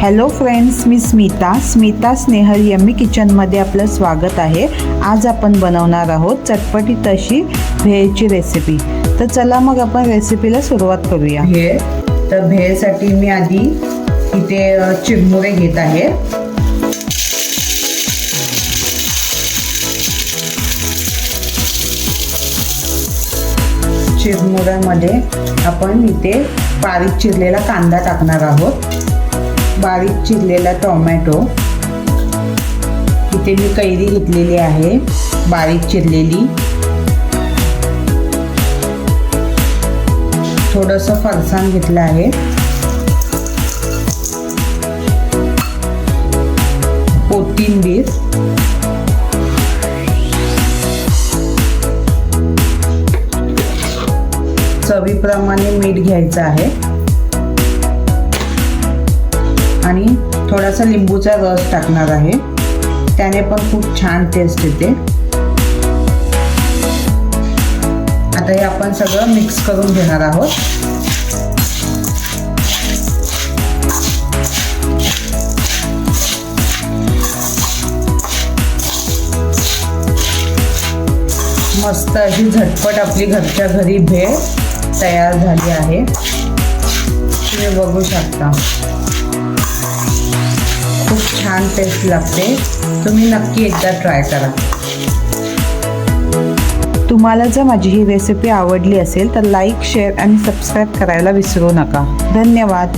Hello friends मी Smita. Smita Snehal yummy किचनमध्ये आपलं स्वागत आहे. आज आपण बनवणार आहोत चटपटीत तशी भेळची रेसिपी तर चला मग आपण रेसिपीला सुरुवात करूया. भेळ तर भेळसाठी मी आधी इथे चिरमुरे घेत आहे. चिरमुऱ्यामध्ये आपण इथे बारीक चिरलेला कांदा टाकणार आहोत. बारीक चिरलेला टोमॅटो. इथे मी कैरी घेतलेली आहे बारीक चिरलेली. थोडंसं फरसाण घेतलं आहे. कोथिंबीर. चवीप्रमाणे मीठ घ्यायचं आहे. आणि थोडासा लिंबूचा रस टाकणार आहे. त्याने पण खूप छान टेस्ट येते. आता हे आपण सगळं मिक्स करून घेणार आहोत. मस्त अशी झटपट आपली घरच्या घरी भेळ तयार झाली आहे. तुम्ही बघू शकता. छान टेस्ट लागते. तुम्ही नक्की एकदा ट्राय करा. तुम्हाला जर माझी ही रेसिपी आवडली असेल तर लाईक शेअर आणि सबस्क्राईब करायला विसरू नका. धन्यवाद.